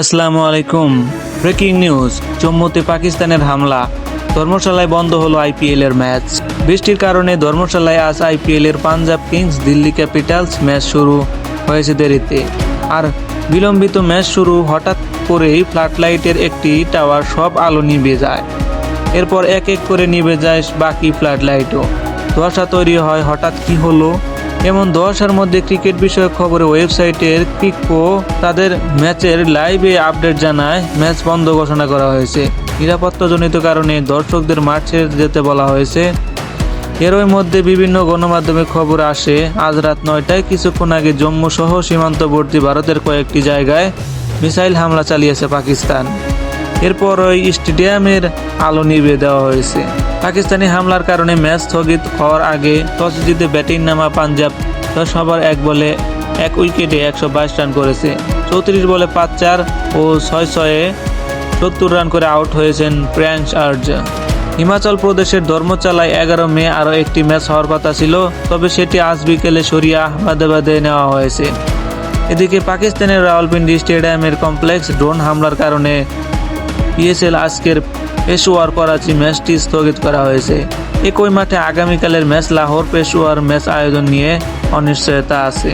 আসসালামু আলাইকুম। Breaking news, জম্মুতে পাকিস্তানের হামলা। ধর্মশালায় বন্ধ হলো আইপিএল এর ম্যাচ। বৃষ্টির কারণে ধর্মশালায় আজ আইপিএল এর Punjab kings Delhi capitals match শুরু হয়েছে দেরিতে। আর বিলম্বিত ম্যাচ শুরু হঠাৎ করেই ফ্লাডলাইটের একটি টাওয়ার সব আলো নিভে যায়। এরপর এক এক করে নিভে যায় বাকি ফ্লাডলাইটও। ধোঁয়াশা তৈরি হয় হঠাৎ কি হলো? এমন দশার মধ্যে ক্রিকেট বিষয়ক খবরে ওয়েবসাইটের ক্রিকো তাদের ম্যাচের লাইভে আপডেট জানায় ম্যাচ বন্ধ ঘোষণা করা হয়েছে। নিরাপত্তাজনিত কারণে দর্শকদের মাঠ ছেড়ে যেতে বলা হয়েছে। এরই মধ্যে বিভিন্ন গণমাধ্যমে খবর আসে, আজ রাত নয়টায় কিছুক্ষণ আগে জম্মু সহ সীমান্তবর্তী ভারতের কয়েকটি জায়গায় মিসাইল হামলা চালিয়েছে পাকিস্তান। এরপর ওই স্টেডিয়ামের আলো নিভিয়ে দেওয়া হয়েছে। পাকিস্তানি হামলার কারণে ম্যাচ স্থগিত হওয়ার আগে টস জিতে ব্যাটিং নামা পাঞ্জাব দশ ওভার এক বলে এক উইকেটে একশো বাইশ রান করেছে। চৌত্রিশ বলে পাঁচ চার ও ছয় ছয়ে সত্তর রান করে আউট হয়েছেন প্রিয়াংশ আর্য। হিমাচল প্রদেশের ধর্মচালায় এগারো মে আরও একটি ম্যাচ হওয়ার কথা ছিল, তবে সেটি আজ বিকেলে সরিয়ে আহমেদাবাদে নেওয়া হয়েছে। এদিকে পাকিস্তানের রাওয়ালপিন্ডি স্টেডিয়ামের কমপ্লেক্স ড্রোন হামলার কারণে পিএসএল আজকের পেশোয়ার করাচি ম্যাচটি স্থগিত করা হয়েছে। একই মাঠে আগামীকালের ম্যাচ লাহোর পেশোয়ার ম্যাচ আয়োজন নিয়ে অনিশ্চয়তা আছে।